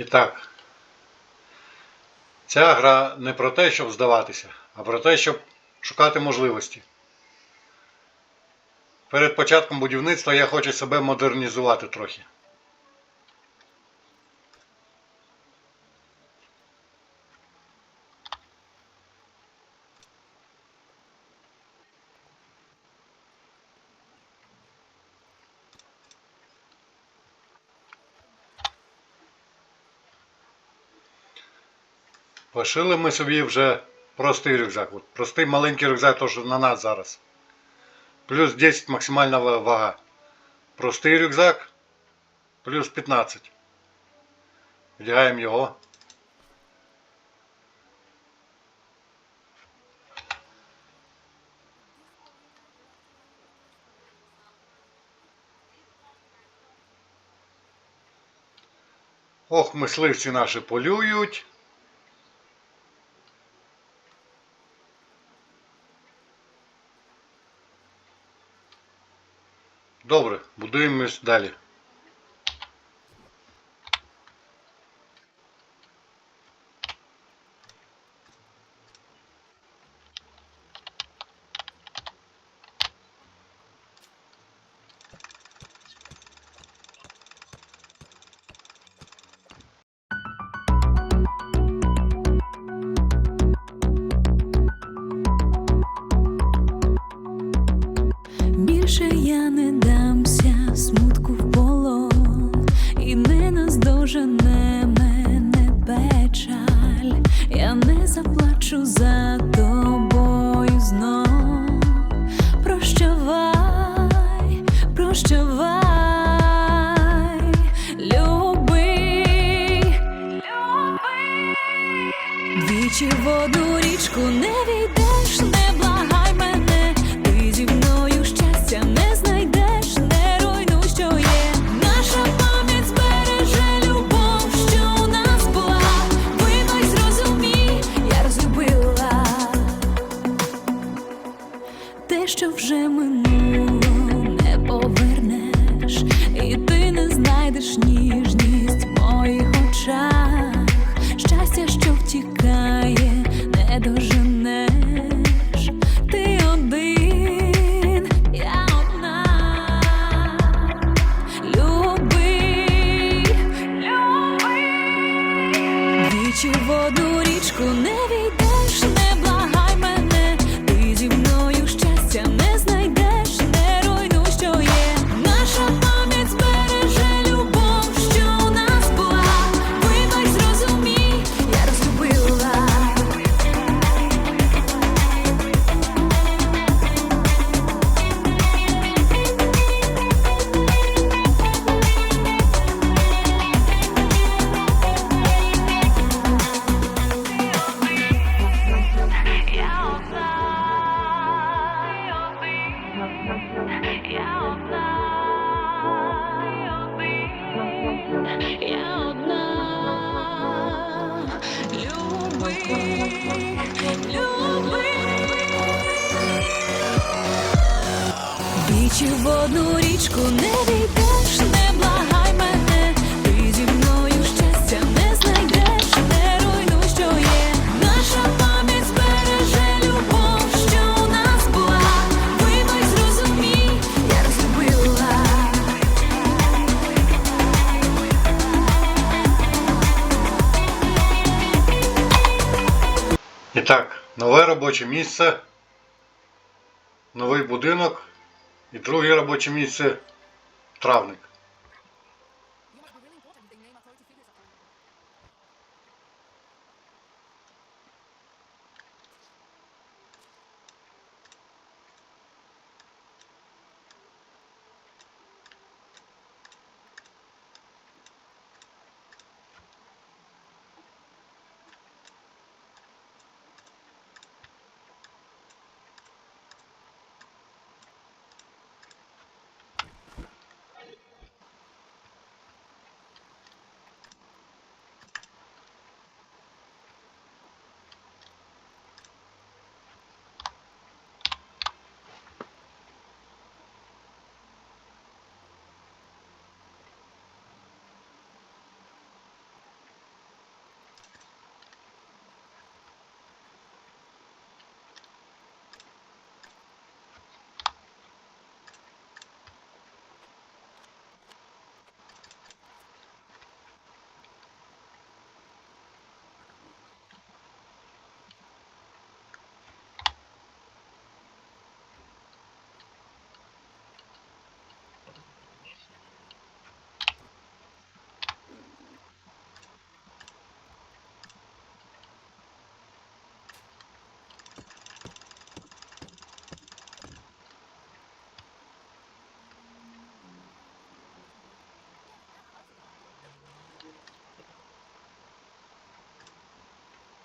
І так, ця гра не про те, щоб здаватися, а про те, щоб шукати можливості. Перед початком будівництва я хочу себе модернізувати трохи. Пошили ми собі вже простий рюкзак. От простий маленький рюкзак, то що на нас зараз. Плюс 10 максимальна вага. Простий рюкзак плюс 15. Вдягаємо його. Ох, мисливці наші полюють. Добре, будуємось далі. muitos anos. Не знайдеш я одна, я одна, люби, люби. Двічі в одну річку не війдеш, І так, нове робоче місце, новий будинок і друге робоче місце травник.